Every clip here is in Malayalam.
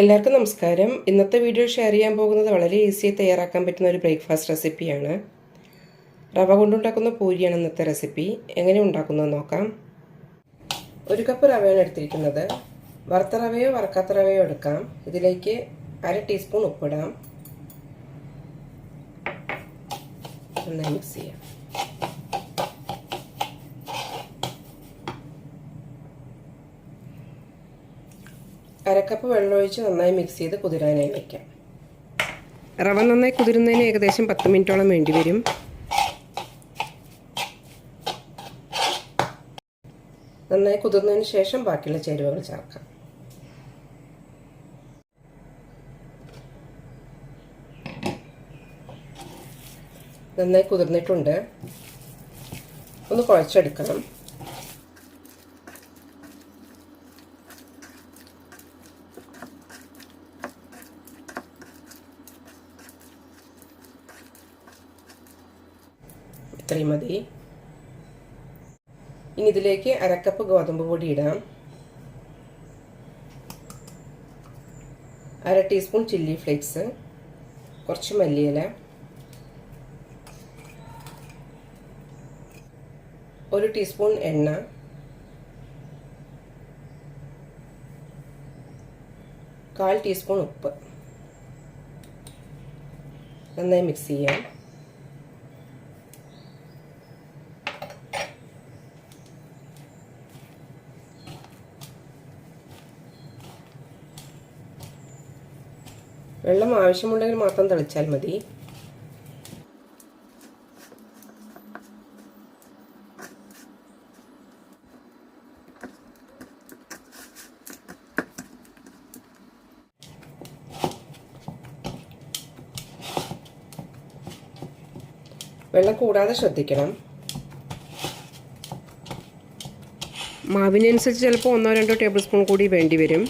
എല്ലാവർക്കും നമസ്കാരം. ഇന്നത്തെ വീഡിയോ ഷെയർ ചെയ്യാൻ പോകുന്നത് വളരെ ഈസിയായി തയ്യാറാക്കാൻ പറ്റുന്ന ഒരു ബ്രേക്ക്ഫാസ്റ്റ് റെസിപ്പിയാണ് റവ കൊണ്ടുണ്ടാക്കുന്ന പൂരിയാണ് ഇന്നത്തെ റെസിപ്പി എങ്ങനെ ഉണ്ടാക്കുന്നത് നോക്കാം. ഒരു കപ്പ് റവയാണ് എടുത്തിരിക്കുന്നത്. വറുത്ത റവയോ വറക്കാത്ത റവയോ എടുക്കാം. ഇതിലേക്ക് അര ടീസ്പൂൺ ഉപ്പിടാം. നന്നായി മിക്സ് ചെയ്യാം. അരക്കപ്പ് വെള്ളമൊഴിച്ച് നന്നായി മിക്സ് ചെയ്ത് കുതിരാനായി വയ്ക്കാം റവ നന്നായി കുതിരുന്നതിന് ഏകദേശം പത്ത് മിനിറ്റോളം വേണ്ടി വരും. നന്നായി കുതിർന്നതിന് ശേഷം ബാക്കിയുള്ള ചേരുവകൾ ചേർക്കാം. നന്നായി കുതിർന്നിട്ടുണ്ട്. ഒന്ന് കുഴച്ചെടുക്കണം. ഇത്രയും മതി. ഇനി ഇതിലേക്ക് അരക്കപ്പ് ഗോതമ്പ് പൊടി ഇടാം. അര ടീസ്പൂൺ ചില്ലി ഫ്ലേക്സ് കുറച്ച് മല്ലിയില ഒരു ടീസ്പൂൺ എണ്ണ കാൽ ടീസ്പൂൺ ഉപ്പ്. നന്നായി മിക്സ് ചെയ്യാം. വെള്ളം ആവശ്യമുണ്ടെങ്കിൽ മാത്രം തെളിച്ചാൽ മതി. വെള്ളം കൂടാതെ ശ്രദ്ധിക്കണം. മാവിനനുസരിച്ച് ചിലപ്പോൾ ഒന്നോ രണ്ടോ ടേബിൾ സ്പൂൺ കൂടി വേണ്ടി വരും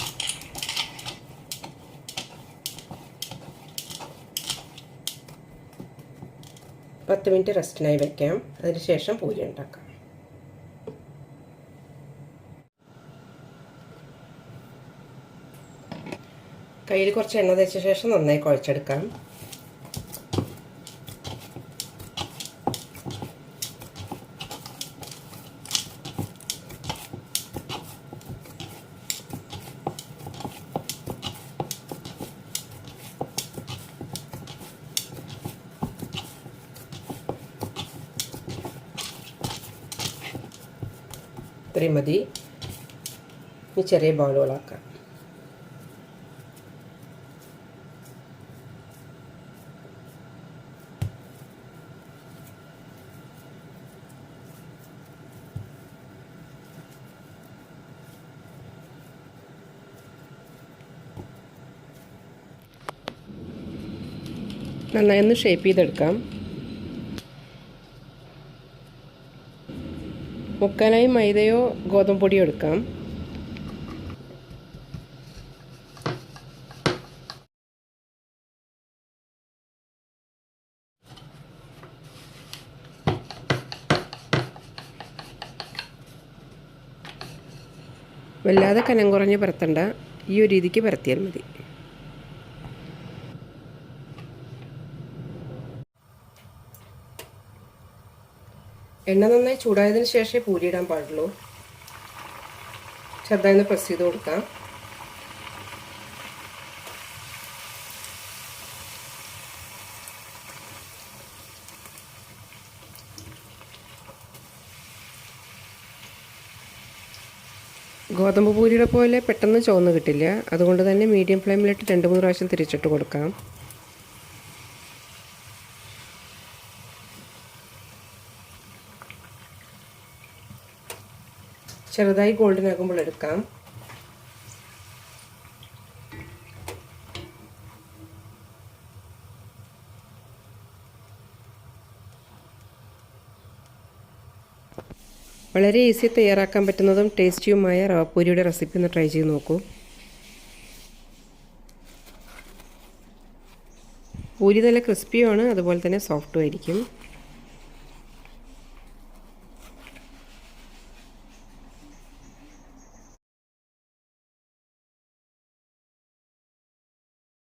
പത്ത് മിനിറ്റ് റെസ്റ്റിനായി വെക്കാം. അതിനുശേഷം പൂരി ഉണ്ടാക്കാം. കയ്യിൽ കുറച്ച് എണ്ണ തേച്ച ശേഷം നന്നായി കുഴച്ചെടുക്കാം. ഇത്രയും മതി. ഇനി ചെറിയ ബൗളുകളാക്കാം. നന്നായി ഒന്ന് ഷേപ്പ് ചെയ്തെടുക്കാം. മുക്കാലായി മൈദയോ ഗോതമ്പ് പൊടിയോ എടുക്കാം. വല്ലാതെ കനം കുറഞ്ഞ് പരത്തണ്ട. ഈ ഒരു രീതിക്ക് പരത്തിയാൽ മതി. എണ്ണ നന്നായി ചൂടായതിന് ശേഷമേ പൂരിയിടാൻ പാടുള്ളൂ. ചെറുതായി ഒന്ന് പ്രസ് ചെയ്ത് കൊടുക്കാം. ഗോതമ്പ് പൂരിയുടെ പോലെ പെട്ടെന്ന് ചുവന്ന് കിട്ടില്ല. അതുകൊണ്ട് തന്നെ മീഡിയം ഫ്ലെയിമിലിട്ട് രണ്ട് മൂന്ന് പ്രാവശ്യം തിരിച്ചിട്ട് കൊടുക്കാം. ചെറുതായി ഗോൾഡൻ ആകുമ്പോൾ എടുക്കാം. വളരെ ഈസി തയ്യാറാക്കാൻ പറ്റുന്നതും ടേസ്റ്റിയുമായ റവപ്പൂരിയുടെ റെസിപ്പി ഒന്ന് ട്രൈ ചെയ്ത് നോക്കൂ. പൂരി നല്ല ക്രിസ്പിയുമാണ് അതുപോലെ തന്നെ സോഫ്റ്റും ആയിരിക്കും.